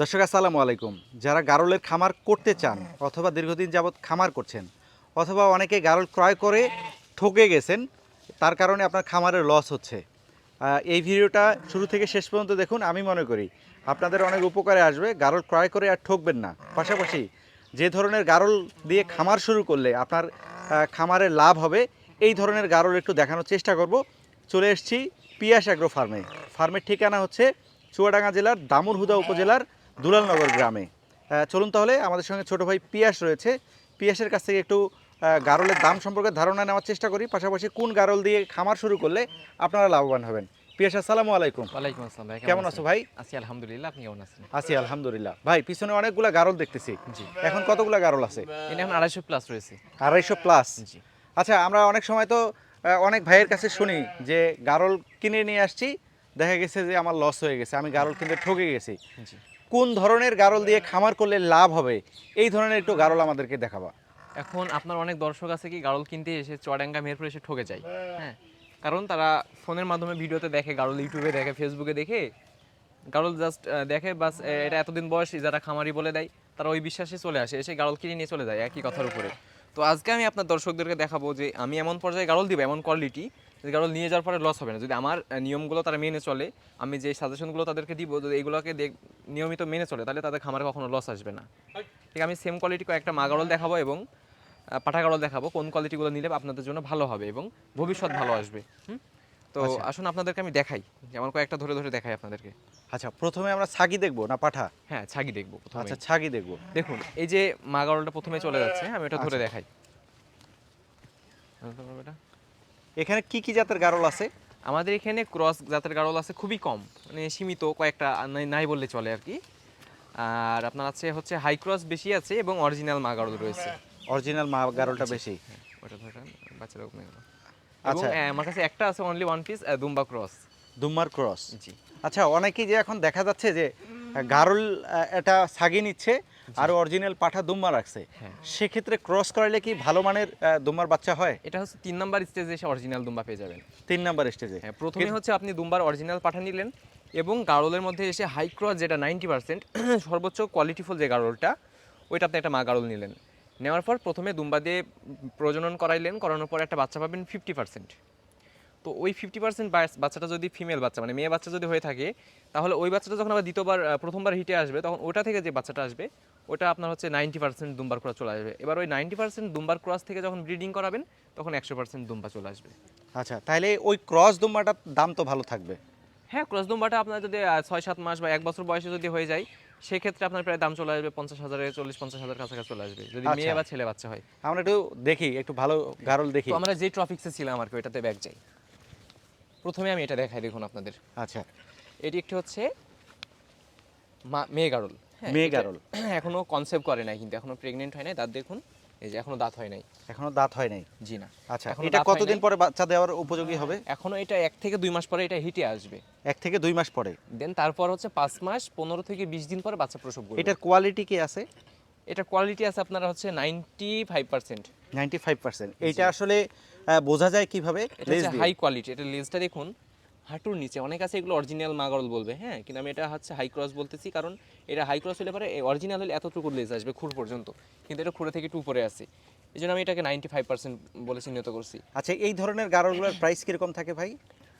দর্শক আসসালামু আলাইকুম। যারা গারলের খামার করতে চান অথবা দীর্ঘদিন যাবৎ খামার করছেন অথবা অনেকে গারল ক্রয় করে ঠকে গেছেন তার কারণে আপনার খামারের লস হচ্ছে। এই ভিডিওটা শুরু থেকে শেষ পর্যন্ত দেখুন আমি মনে করি আপনাদের অনেক উপকারে আসবে। গারল ক্রয় করে আর ঠকবেন না। পাশাপাশি যে ধরনের গারল দিয়ে খামার শুরু করলে আপনার আহ, খামারের লাভ হবে এই ধরনের গারল একটু দেখানোর চেষ্টা করব। চলে এসেছি পিয়াস অ্যাগ্রো ফার্মে। ফার্মের ঠিকানা হচ্ছে চুয়াডাঙ্গা জেলার দামুরহুদা উপজেলার দুলালনগর গ্রামে। চলুন তাহলে আমাদের সঙ্গে ছোট ভাই পিয়াস রয়েছে। পিয়াসের কাছ থেকে একটু গারলের দাম সম্পর্কে ধারণা নেওয়ার চেষ্টা করি। পাশাপাশি কোন গারল দিয়ে খামার শুরু করলে আপনারা লাভবান হবেন? পিয়াস আসসালামু আলাইকুম। ওয়ালাইকুম আসসালাম ভাই কেমন আছো ভাই? আছি আলহামদুলিল্লাহ আপনি কেমন আছেন? আছি আলহামদুলিল্লাহ। ভাই পিছনে অনেকগুলা গারল দেখতেছি। জি। এখন কতগুলা গারল আছে? এটা এখন আড়াইশো প্লাস রয়েছে। আড়াইশো প্লাস জি। আচ্ছা আমরা অনেক সময় তো অনেক ভাইয়ের কাছে শুনি যে গারল কিনে নিয়ে আসছি দেখা গেছে যে আমার লস হয়ে গেছে আমি গারল কিনতে ঠকে গেছি। কোন ধরনের গারল দিয়ে খামার করলে লাভ হবে? এই ধরনের একটু গারল আমাদেরকে দেখাবা। এখন আপনার অনেক দর্শক আছে কি গাড়ল কিনতে এসে চুয়াডাঙ্গা মেহেরপুর এসে ঠকে যায়। হ্যাঁ? কারণ তারা ফোনের মাধ্যমে ভিডিওতে দেখে গাড়ল ইউটিউবে দেখে, ফেসবুকে দেখে, গারল জাস্ট দেখে, বাস এটা এতদিন বয়স, যারা খামারি বলে দেয়, তারা ওই বিশ্বাসে চলে আসে, এসে গাড়ল কিনে নিয়ে চলে যায়, একই কথার উপরে। তো আজকে আমি আপনার দর্শকদেরকে দেখাবো যে আমি এমন পর্যায়ে গারল দিব, এমন কোয়ালিটি গাড়ল নিয়ে যাওয়ার পরে লস হবে না যদি আমার নিয়মগুলো তারা মেনে চলে আমি যে সাজেশনগুলো তাদেরকে দিব যদি এইগুলোকে দেখ- নিয়মিত মেনে চলে তাহলে তাদের খামারে কখনো লস আসবে না ঠিক আমি সেম কোয়ালিটি কয়েকটা মা গাড়ল দেখাবো এবং আহ, পাঠা গাড়ল দেখাবো কোন কোয়ালিটিগুলো নিলে আপনাদের জন্য ভালো হবে এবং ভবিষ্যৎ ভালো আসবে হুম? তো আচ্ছা। আসুন আপনাদেরকে আমি দেখাই যেমন কয়েকটা ধরে ধরে দেখাই আপনাদেরকে আচ্ছা প্রথমে আমরা ছাগি দেখব না পাঠা হ্যাঁ ছাগি দেখব আচ্ছা ছাগি দেখব দেখুন এই যে মা গাড়লটা প্রথমে চলে যাচ্ছে আমি এটা ধরে আচ্ছা। দেখাই এটা? এখানে কি কি জাতের গারল আছে? আমাদের এখানে ক্রস জাতের গাড়ল আছে খুবই কম মানে সীমিত কয়েকটা নাই- বললে চলে আর কি। আর আপনার আছে হচ্ছে হাই ক্রস বেশি আছে এবং অরিজিনাল মা গাড়ল রয়েছে। অরিজিনাল মা গারলটা বেশি? হ্যাঁ, ওটা ধরে রাখেন, বাচ্চারা কমে গেল আচ্ছা। আহ, আমার কাছে একটা আছে অনলি ওয়ান পিস দুম্বা ক্রস। দুম্মার ক্রস? জি। আচ্ছা অনেকেই যে এখন দেখা যাচ্ছে যে গারল এটা ছাগি নিচ্ছে আর অরিজিনাল পাঠা দুম্মা রাখছে। হ্যাঁ। সেক্ষেত্রে ক্রস করাইলে কি ভালো মানের আহ, দুম্মার বাচ্চা হয়? এটা হচ্ছে তিন নাম্বার স্টেজে এসে অরিজিনাল দুম্বা পেয়ে যাবেন। তিন নাম্বার স্টেজে হ্যাঁ প্রথমে হচ্ছে আপনি দুম্বার অরিজিনাল পাঠা নিলেন এবং গাড়লের মধ্যে এসে হাই ক্রস যেটা নাইনটি পার্সেন্ট সর্বোচ্চ কোয়ালিটিফুল যে গাড়লটা ওইটা আপনি একটা মা গাড়ল নিলেন। নেওয়ার পর প্রথমে দুম্বা দিয়ে প্রজনন করাইলেন করানোর পর একটা বাচ্চা পাবেন ফিফটি পার্সেন্ট তো ওই ফিফটি পার্সেন্ট বাচ্চাটা যদি ফিমেল বাচ্চা মানে মেয়ে বাচ্চা যদি হয়ে থাকে তাহলে ওই বাচ্চাটা যখন আবার দ্বিতীয়বার প্রথমবার হিটে আসবে তখন ওটা থেকে যে বাচ্চাটা আসবে ওটা আপনার হচ্ছে নাইনটি পার্সেন্ট দুম্বার ক্রস চলে আসবে। এবার ওই নাইনটি পার্সেন্ট দুম্বার ক্রস থেকে যখন ব্রিডিং করাবেন তখন একশো পার্সেন্ট দুম্বা চলে আসবে। আচ্ছা তাহলে ওই ক্রস দুম্বাটার দাম তো ভালো থাকবে। হ্যাঁ ক্রস দুম্বাটা আপনার যদি ছয় সাত মাস বা এক বছর বয়সে যদি হয়ে যায় সেক্ষেত্রে আপনার প্রায় দাম চলে আসবে পঞ্চাশ হাজারে চল্লিশ পঞ্চাশ হাজার কাছাকাছি চলে আসবে যদি আচ্ছা। মেয়ে বা ছেলে বাচ্চা হয়। আমরা একটু দেখি একটু ভালো গারল দেখি। আমরা যে ট্রফিক্সে ছিলাম আর কি ওইটাতে ব্যাগ যাই। প্রথমে আমি এটা দেখাই দেখুন আপনাদের। আচ্ছা। এটি একটি হচ্ছে মা মেয়ে গারল। হ্যাঁ, মেয়ে এটা গারল। এখনও কনসেপ্ট করে নাই কিন্তু এখনও প্রেগনেন্ট হয় নাই। দাঁত দেখুন এই যে এখনও দাঁত হয় নাই। এখনও দাঁত হয় নাই? জি না। আচ্ছা এটা কতদিন পরে বাচ্চা দেওয়ার উপযোগী হবে? এখনও এটা এক থেকে দুই মাস পরে এটা হিটে আসবে। এক থেকে দুই মাস পরে? দেন তারপর হচ্ছে পাঁচ মাস পনেরো থেকে বিশ দিন পরে বাচ্চা প্রসব করবে। এটার কোয়ালিটি কি আছে? এটা কোয়ালিটি আছে আপনারা হচ্ছে ninety five percent ninety five percent এইটা আসলে বোঝা যায় কীভাবে? লেজ হাই কোয়ালিটি এটা লেজটা দেখুন হাঁটুর নিচে। অনেক আছে এগুলো অরিজিনাল মাগরল বলবে হ্যাঁ? কিন্তু আমি এটা হচ্ছে হাই ক্রস বলতেছি কারণ এটা হাই ক্রস হলে পরে অরিজিনাল হলে এতটুকু লেজ আসবে খুর পর্যন্ত। কিন্তু এটা খুঁড়ে থেকে একটু উপরে আছে। এই জন্য আমি এটাকে নাইনটি ফাইভ পার্সেন্ট বলে চিহ্নিত করছি। আচ্ছা এই ধরনের গারলগুলোর প্রাইস কীরকম থাকে ভাই?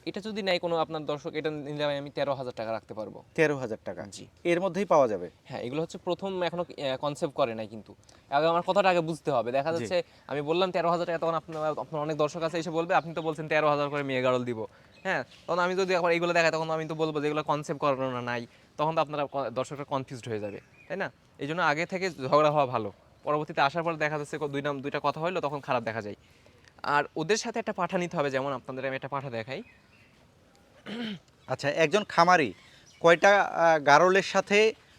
এটা যদি নেয় কোনো আপনার দর্শক এটা নিলে আমি তেরো হাজার টাকা রাখতে পারব। তেরো হাজার টাকা। জি। এর মধ্যেই পাওয়া যাবে? হ্যাঁ এগুলো হচ্ছে প্রথম এখনও কনসেপ্ট করে নাই কিন্তু। আগে আমার কথাটা আগে বুঝতে হবে। দেখা যাচ্ছে আমি বললাম তেরো হাজার টাকা তখন আপনার আপনার অনেক দর্শক আছে এসে বলবে আপনি তো বলছেন তেরো হাজার করে মেয়ে গাড়ল দিব। হ্যাঁ তখন আমি যদি আবার এইগুলো দেখাই তখন আমি তো বলব যে এগুলো কনসেপ্ট করানো নাই। তখন তো আপনারা দর্শকরা কনফিউজড হয়ে যাবে তাই না? এই জন্য আগে থেকে ঝগড়া হওয়া ভালো। পরবর্তীতে আসার পর দেখা যাচ্ছে দুই নাম দুইটা কথা হলো তখন খারাপ দেখা যায়। আর ওদের সাথে একটা পাঠা নিতে হবে যেমন আপনাদের আমি একটা পাঠা দেখাই। আচ্ছা একজন খামারি কয়টা গারলের সাথে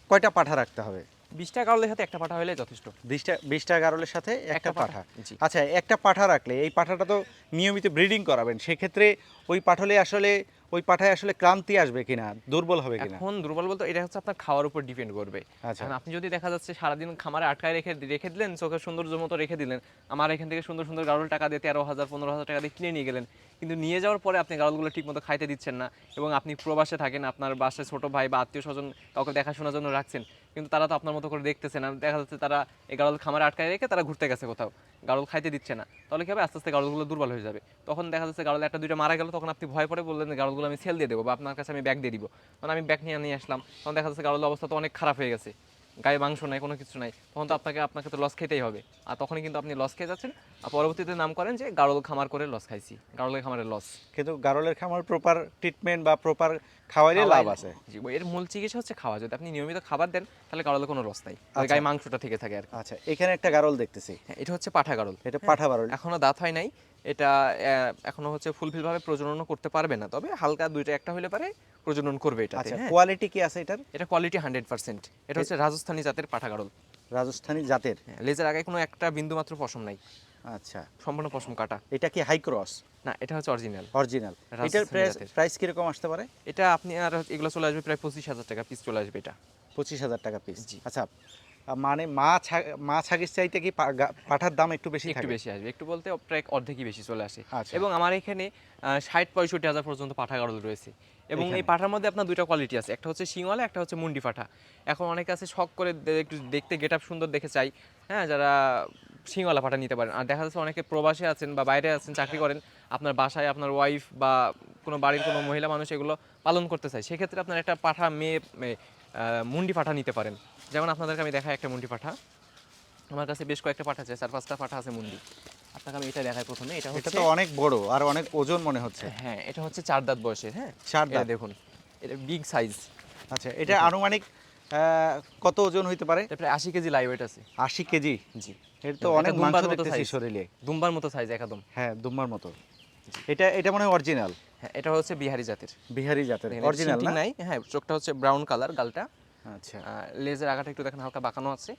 কয়টা পাঠা রাখতে হবে? বিশটা গারলের সাথে একটা পাঠা হলে যথেষ্ট। বিশটা বিশটা গারলের সাথে একটা পাঠা। আচ্ছা একটা পাঠা রাখলে এই পাঠাটা তো নিয়মিত ব্রিডিং করাবেন সেক্ষেত্রে ওই পাঠলে আসলে ওই পাঠায় আসলে ক্লান্তি আসবে কিনা দুর্বল হবে কিনা? এখন দুর্বল বলতে এটা হচ্ছে আপনার খাওয়ার উপর ডিপেন্ড করবে। আচ্ছা। আপনি যদি দেখা যাচ্ছে সারাদিন খামারে আটকায় রেখে রেখে দিলেন চোখের সৌন্দর্য মতো রেখে দিলেন আমার এখান থেকে সুন্দর সুন্দর গাড়ল টাকা দিয়ে তেরো হাজার পনেরো হাজার টাকা দিয়ে কিনে নিয়ে গেলেন কিন্তু নিয়ে যাওয়ার পরে আপনি গাড়লগুলো ঠিক মতো খাইতে দিচ্ছেন না এবং আপনি প্রবাসে থাকেন আপনার বাসায় ছোট ভাই বা আত্মীয় স্বজন কাউকে দেখাশোনার জন্য রাখছেন কিন্তু তারা তো আপনার মতো করে দেখতেছে না। দেখা যাচ্ছে তারা এই গাড়ল খামারে আটকায় রেখে তারা ঘুরতে গেছে কোথাও গাড়ল খাইতে দিচ্ছে না। তাহলে কি হবে? আস্তে আস্তে গাড়লগুলো দুর্বল হয়ে যাবে। তখন দেখা যাচ্ছে গাড়ল একটা দুইটা মারা গেল তখন আপনি ভয় পড়ে বললেন যে গাড়লগুলো আমি সেল দিয়ে দেবো বা আপনার কাছে আমি ব্যাগ দিয়ে দিব। তখন আমি ব্যাগ নিয়ে নিয়ে আসলাম। তখন দেখা যাচ্ছে গাড়লের অবস্থা তো অনেক খারাপ হয়ে গেছে। গায়ে মাংস নাই কোনো কিছু নাই। তখন তো আপনাকে আপনাকে তো লস খেতেই হবে। আর তখনই কিন্তু আপনি লস খেয়ে যাচ্ছেন। আর পরবর্তীতে নাম করেন যে গাড়ল খামার করে লস খাইছি। গাড়লের খামারের লস কিন্তু গারলের খামার প্রপার ট্রিটমেন্ট বা প্রপার খাওয়ারই লাভ আছে। জি এর মূল চিকিৎসা হচ্ছে খাওয়া। যদি আপনি নিয়মিত খাবার দেন তাহলে গাড়লে কোনো লস নাই। আর আচ্ছা। গায়ে মাংসটা থেকে থাকে আর আচ্ছা এখানে একটা গারল দেখতেছি। হ্যাঁ, এটা হচ্ছে পাঠা গাড়ল এটা পাঠা বারল এখনও দাঁত হয় নাই। এটা এখনও হচ্ছে ফুলফিল ভাবে প্রজননও করতে পারবে না। তবে হালকা দুইটা একটা হলে পারে প্রজনন করবে এটা আচ্ছা হ্যাঁ। কোয়ালিটি কি আছে এটার? এটা কোয়ালিটি হান্ড্রেড পার্সেন্ট এটা হচ্ছে রাজস্থানী জাতের পাঠা গাড়ল রাজস্থানী জাতের? হ্যাঁ, লেজের আগে কোনো একটা বিন্দু মাত্র পশম নাই। আচ্ছা। সম্পূর্ণ পশম কাটা। এটা কি হাই ক্রস না এটা হচ্ছে অরিজিনাল অরিজিনাল এটার প্রাইস। প্রাইস কীরকম আসতে পারে? এটা আপনি আর এগুলো চলে আসবে প্রায় পঁচিশ হাজার টাকা পিস চলে আসবে এটা। পঁচিশ হাজার টাকা পিস জি। আচ্ছা মানে মা ছা- মা ছাগির চাইতে কি পাঠার দাম একটু বেশি একটু বেশি আসবে। একটু বলতে প্রায় অর্ধেকই বেশি চলে আসে। আচ্ছা। এবং আমার এখানে ষাট পঁয়ষট্টি হাজার পর্যন্ত পাঠা গাড়ল রয়েছে। এবং এই পাঠার মধ্যে আপনার দুইটা কোয়ালিটি আছে। একটা হচ্ছে শিংওয়ালা একটা হচ্ছে মুন্ডি পাঠা। এখন অনেকে আছে শখ করে একটু দেখতে গেট আপ সুন্দর দেখে চাই। হ্যাঁ যারা শিংওয়ালা পাঠা নিতে পারেন। আর দেখা যাচ্ছে অনেকে প্রবাসে আছেন বা বাইরে আছেন চাকরি করেন আপনার বাসায় আপনার ওয়াইফ বা কোনো বাড়ির কোনো মহিলা মানুষ এগুলো পালন করতে চায়। সেক্ষেত্রে আপনার একটা পাঠা মেয়ে মুন্ডি পাঠা নিতে পারেন। যেমন আপনাদেরকে আমি দেখাই একটা মুন্ডি পাঠা। আমার কাছে বেশ কয়েকটা পাঠা আছে চার পাঁচটা পাঠা আছে মুন্ডি। আপনাকে আমি এটা দেখাই প্রথমে এটা এটা হচ্ছে তো অনেক বড় আর অনেক ওজন মনে হচ্ছে। হ্যাঁ এটা হচ্ছে চার দাঁত বয়সের হ্যাঁ? চার দাঁত। দেখুন এটা বিগ সাইজ আচ্ছা এটা আনুমানিক আহ, কত ওজন হইতে পারে? এটা প্রায় আশি কেজি লাইভ ওয়েট আছে। আশি কেজি? জি। এটা তো অনেক মাংস দেখতেছি শরীরে। দুম্বার মতো সাইজ একদম। হ্যাঁ দুম্বার মতো। এটা এটা মনে হয় অরিজিনাল এটা হচ্ছে বিহারি জাতের। বিহারি জাতের অরিজিনাল না? নাই হ্যাঁ চোখটা হচ্ছে ব্রাউন কালার গালটা। আচ্ছা। লেজের আগাটা একটু দেখেন হালকা বাঁকানো আছে।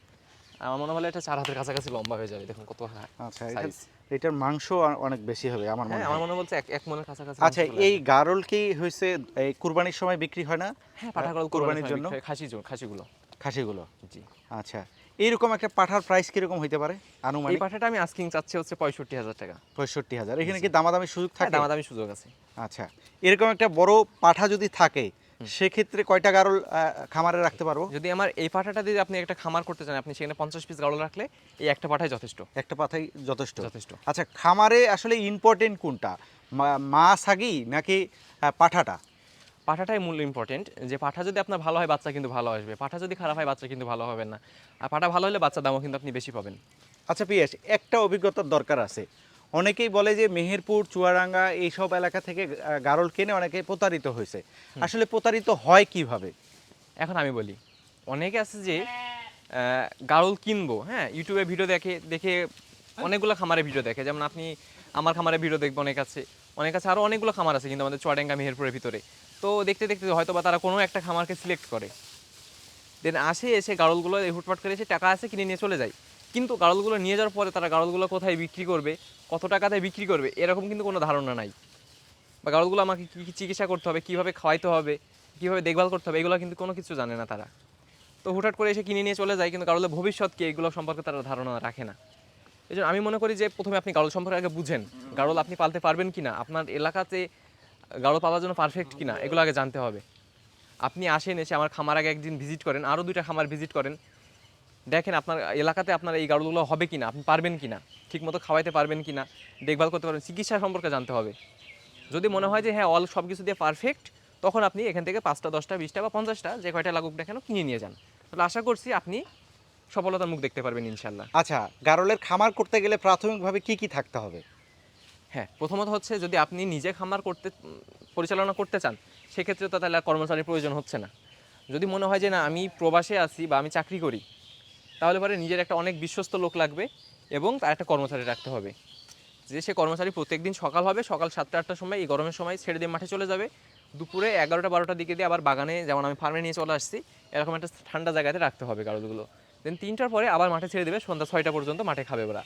আমার মনে হয় এটা চার হাতের কাছাকাছি লম্বা হয়ে যাবে দেখুন কত হা- আচ্ছা এটার মাংস অনেক বেশি হবে আমার মনে হ্যাঁ হয়। আমার মনে বলছে এক মনের কাছাকাছি আচ্ছা এই। গারল কি হয়েছে? এই কুরবানির সময় বিক্রি হয় না? হ্যাঁ পাঠাগড় কোরবানির জন্য? খাসি খাসিগুলো। খাসিগুলো? জি। আচ্ছা এইরকম একটা পাঠার প্রাইস কীরকম হইতে পারে? এই আনুমানিক পাঠাটা আমি আস্কিং চাচ্ছি হচ্ছে পঁয়ষট্টি হাজার টাকা। পঁয়ষট্টি হাজার। এখানে কি দামাদামি সুযোগ হ্যাঁ থাকে? দামাদামি সুযোগ আছে। আচ্ছা এরকম একটা বড় পাঠা যদি থাকে সেক্ষেত্রে কয়টা গারল খামারে রাখতে পারব? যদি আমার এই পাঠাটা দিয়ে আপনি একটা খামার করতে চান আপনি সেখানে পঞ্চাশ পিস গাড়ল রাখলে এই একটা পাঠাই যথেষ্ট। একটা পাঠাই যথেষ্ট। যথেষ্ট। আচ্ছা খামারে আসলে ইম্পর্টেন্ট কোনটা? মা- ছাগি নাকি পাঠাটা? পাঠাটাই মূল ইম্পর্টেন্ট যে পাঠা যদি আপনার ভালো হয় বাচ্চা কিন্তু ভালো আসবে। পাঠা যদি খারাপ হয় বাচ্চা কিন্তু ভালো হবে না। আর পাঠা ভালো হলে বাচ্চার দামও কিন্তু আপনি বেশি পাবেন। আচ্ছা পিয়াস একটা অভিজ্ঞতার দরকার আছে। অনেকেই বলে যে মেহেরপুর চুয়াডাঙ্গা এইসব এলাকা থেকে গারল কিনে অনেকে প্রতারিত হয়েছে। আসলে প্রতারিত হয় কীভাবে? এখন আমি বলি অনেকে আছে যে গাড়ল কিনবো হ্যাঁ ইউটিউবে ভিডিও দেখে দেখে অনেকগুলো খামারে ভিডিও দেখে। যেমন আপনি আমার খামারে ভিডিও দেখবে অনেক আছে। অনেক আছে আরও অনেকগুলো খামার আছে কিন্তু আমাদের চুয়াডাঙ্গা মেহেরপুরের ভিতরে। তো দেখতে দেখতে হয়তো বা তারা কোনো একটা খামারকে সিলেক্ট করে। দেন আসে, এসে গাড়লগুলো হুটপাট করে এসে টাকা আছে কিনে নিয়ে চলে যায়। কিন্তু গাড়লগুলো নিয়ে যাওয়ার পরে তারা গাড়লগুলো কোথায় বিক্রি করবে, কত টাকাতে বিক্রি করবে, এরকম কিন্তু কোনো ধারণা নাই। বা গাড়লগুলো আমাকে কী কী চিকিৎসা করতে হবে, কীভাবে খাওয়াইতে হবে, কীভাবে দেখভাল করতে হবে, এগুলো কিন্তু কোনো কিছু জানে না তারা। তো হুটহাট করে এসে কিনে নিয়ে চলে যায়, কিন্তু গাড়লের ভবিষ্যৎ কি এগুলো সম্পর্কে তারা ধারণা রাখে না। এই আমি মনে করি যে প্রথমে আপনি গাড়ল সম্পর্কে আগে বুঝেন। গাড়ল আপনি পালতে পারবেন কি না আপনার এলাকাতে গাড়ল পালার জন্য পারফেক্ট কিনা, এগুলো আগে জানতে হবে। আপনি আসেন, এসে আমার খামার আগে একদিন ভিজিট করেন আরও দুইটা খামার ভিজিট করেন। দেখেন আপনার এলাকাতে আপনার এই গাড়লগুলো হবে কিনা, আপনি পারবেন কি কিনা, ঠিকমতো খাওয়াইতে পারবেন কিনা, দেখভাল করতে পারবেন, চিকিৎসা সম্পর্কে জানতে হবে। যদি মনে হয় যে হ্যাঁ অল সব কিছু দিয়ে পারফেক্ট তখন আপনি এখান থেকে পাঁচটা, দশটা, বিশটা বা পঞ্চাশটা যে কয়টা লাগুক না কেন কিনে নিয়ে যান। তাহলে আশা করছি আপনি সফলতার মুখ দেখতে পারবেন ইনশাল্লাহ আচ্ছা গারলের খামার করতে গেলে প্রাথমিকভাবে কি কি থাকতে হবে? হ্যাঁ প্রথমত হচ্ছে যদি আপনি নিজে খামার করতে, পরিচালনা করতে চান সেক্ষেত্রে তো তাহলে আর কর্মচারীর প্রয়োজন হচ্ছে না। যদি মনে হয় যে না, আমি প্রবাসে আছি বা আমি চাকরি করি, তাহলে পরে নিজের একটা অনেক বিশ্বস্ত লোক লাগবে এবং তার একটা কর্মচারী রাখতে হবে। যে সে কর্মচারী প্রত্যেকদিন সকাল হবে, সকাল সাতটা, আটটার সময়, এই গরমের সময় ছেড়ে দিয়ে মাঠে চলে যাবে। দুপুরে এগারোটা, বারোটার দিকে দিয়ে আবার বাগানে, যেমন আমি ফার্মে নিয়ে চলে আসছি, এরকম একটা ঠান্ডা জায়গাতে রাখতে হবে গাড়লগুলো দেন তিনটার পরে আবার মাঠে ছেড়ে দেবে সন্ধ্যা ছয়টা পর্যন্ত মাঠে খাবে ওরা।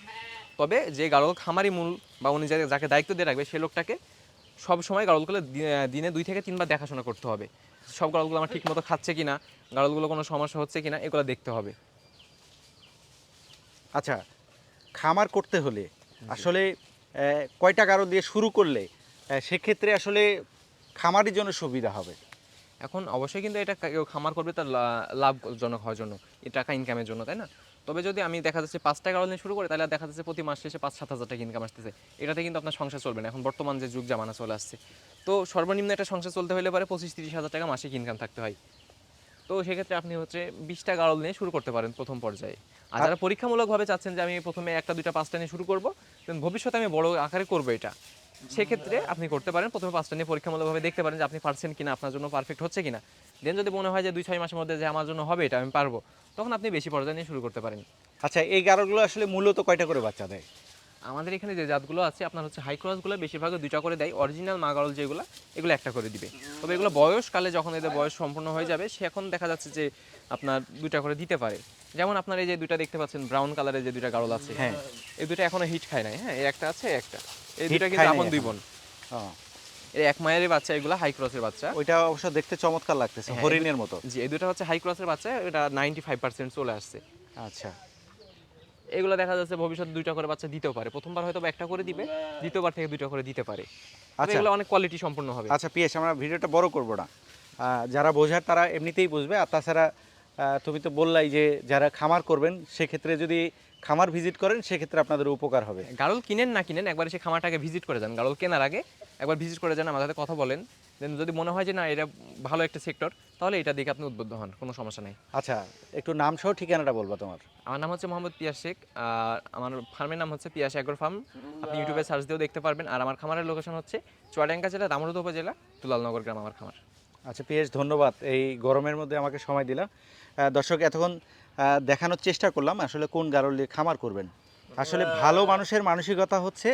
তবে যে গাড়ল খামারি মূল বা উনি যাকে যাকে দায়িত্ব দিয়ে রাখবে সে লোকটাকে সব সময় গাড়লগুলো দিনে দুই থেকে তিনবার দেখাশোনা করতে হবে। সব গাড়লগুলো আমার ঠিক মতো খাচ্ছে কিনা গাড়লগুলো কোনো সমস্যা হচ্ছে কি না এগুলো দেখতে হবে। আচ্ছা খামার করতে হলে আসলে কয়টা গারল দিয়ে শুরু করলে সেক্ষেত্রে আসলে খামারের জন্য সুবিধা হবে? এখন অবশ্যই কিন্তু এটা কেউ খামার করবে তার লাভজনক হওয়ার জন্য টাকা ইনকামের জন্য তাই না? তবে যদি আমি দেখা যাচ্ছে পাঁচ টাকা নিয়ে শুরু করি তাহলে দেখা যাচ্ছে প্রতি মাস শেষে পাঁচ সাত হাজার টাকা ইনকাম আসতেছে। এটাতে কিন্তু আপনার সংসার চলবে না। এখন বর্তমান যে যুগ জামানা চলে আসছে। তো সর্বনিম্ন একটা সংসার চলতে হলে পারে পঁচিশ তিরিশ হাজার টাকা মাসিক ইনকাম থাকতে হয়। তো সেক্ষেত্রে আপনি হচ্ছে বিশ বিশটা গাড়ল নিয়ে শুরু করতে পারেন প্রথম পর্যায়ে। আর যারা পরীক্ষামূলকভাবে চাচ্ছেন যে আমি প্রথমে একটা দুইটা পাঁচটা নিয়ে শুরু করব then ভবিষ্যতে আমি বড় আকারে করব এটা। সেক্ষেত্রে আপনি করতে পারেন। প্রথমে পাঁচটা নিয়ে পরীক্ষামূলকভাবে দেখতে পারেন যে আপনি পারছেন কিনা, আপনার জন্য পারফেক্ট হচ্ছে কিনা। দেন যদি মনে হয় যে দুই, ছয় মাসের মধ্যে যে আমার জন্য হবে এটা আমি পারব, তখন আপনি বেশি পর্যায়ে নিয়ে শুরু করতে পারেন। আচ্ছা এই গারলগুলো আসলে মূলত কয়টা করে বাচ্চা দেয়? আমাদের এখানে যে জাতগুলো আছে আপনার হচ্ছে হাই ক্রসগুলো বেশিরভাগ দুইটা করে দেয়। অরিজিনাল মাগারল যেগুলো এগুলো একটা করে দিবে। তবে এগুলো বয়সকালে যখন এদের বয়স সম্পূর্ণ হয়ে যাবে সে এখন দেখা যাচ্ছে যে আপনার দুইটা করে দিতে পারে। যেমন আপনার এই যে দুইটা দেখতে পাচ্ছেন ব্রাউন কালারের যে দুইটা গাড়ল আছে হ্যাঁ। এই দুইটা এখনও হিট খায় নাই হ্যাঁ? এই একটা আছে একটা। এই খায় কিন্তু আপন দুই বোন। এই এক মায়ের বাচ্চা এগুলো হাই ক্রসের বাচ্চা। ওইটা অবশ্য দেখতে চমৎকার লাগতেছে হ্যাঁ, হরিণের মতো। জি এই দুটা হচ্ছে হাই ক্রসের বাচ্চা এটা নাইনটি ফাইভ পার্সেন্ট চলে আসছে। আচ্ছা। এগুলো দেখা যাচ্ছে ভবিষ্যতে দুইটা করে বাচ্চা দিতেও পারে। প্রথমবার হয়তো একটা করে দিবে দ্বিতীয়বার থেকে দুইটা করে দিতে পারে। আচ্ছা। এগুলো অনেক কোয়ালিটি সম্পূর্ণ হবে। আচ্ছা পিএস আমরা ভিডিওটা বড় করব না। যারা বোঝার তারা এমনিতেই বুঝবে। আর তাছাড়া তুমি তো বললাই যে যারা খামার করবেন সেক্ষেত্রে যদি খামার ভিজিট করেন সেক্ষেত্রে আপনাদের উপকার হবে। গাড়ল কিনেন না কিনেন একবার সে খামারটাকে ভিজিট করে যান। গাড়ল কেনার আগে একবার ভিজিট করে যান আমাদের সাথে কথা বলেন। দেন যদি মনে হয় যে না এটা ভালো একটা সেক্টর তাহলে এটা দিকে আপনি উদ্বুদ্ধ হন কোনো সমস্যা নেই। আচ্ছা একটু নাম সহ ঠিকানাটা বলব তোমার। আমার নাম হচ্ছে মোহাম্মদ পিয়াস শেখ আর আমার ফার্মের নাম হচ্ছে পিয়াস অ্যাগ্রো ফার্ম। আপনি ইউটিউবে সার্চ দিয়েও দেখতে পারবেন। আর আমার খামারের লোকেশন হচ্ছে চুয়াডাঙ্গা জেলা দামরুদ উপজেলা তুলালনগর গ্রাম আমার খামার। আচ্ছা পিএস ধন্যবাদ। এই গরমের মধ্যে আমাকে সময় দিলাম দর্শক এতক্ষণ দেখানোর চেষ্টা করলাম আসলে কোন গারল দিয়ে খামার করবেন? আসলে ভালো মানুষের মানসিকতা হচ্ছে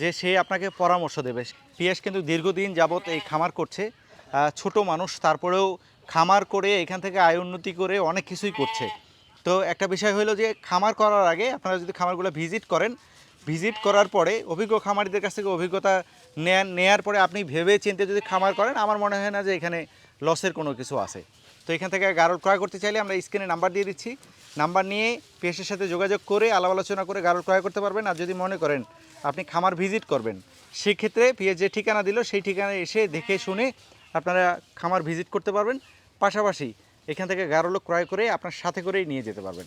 যে সে আপনাকে পরামর্শ দেবে। পিএস কিন্তু দীর্ঘদিন যাবত এই খামার করছে। ছোট মানুষ, তারপরেও খামার করে এখান থেকে আয় উন্নতি করে অনেক কিছুই করছে। তো একটা বিষয় হলো যে খামার করার আগে আপনারা যদি খামারগুলো ভিজিট করেন, ভিজিট করার পরে অভিজ্ঞ খামারিদের কাছ থেকে অভিজ্ঞতা নেয়ার পরে আপনি ভেবে চিন্তে যদি খামার করেন, আমার মনে হয় না যে এখানে লসের কোনো কিছু আছে। তো এখান থেকে গারল ক্রয় করতে চাইলে আমরা স্ক্রিনে নাম্বার দিয়ে দিচ্ছি। নাম্বার নিয়ে পেশের সাথে যোগাযোগ করে, আলাপ আলোচনা করে গারল ক্রয় করতে পারবেন। আর যদি মনে করেন আপনি খামার ভিজিট করবেন, সেক্ষেত্রে পিএস যে ঠিকানা দিল। সেই ঠিকানায় এসে দেখে শুনে আপনারা খামার ভিজিট করতে পারবেন। পাশাপাশি এখান থেকে গারলও ক্রয় করে আপনার সাথে করেই নিয়ে যেতে পারবেন।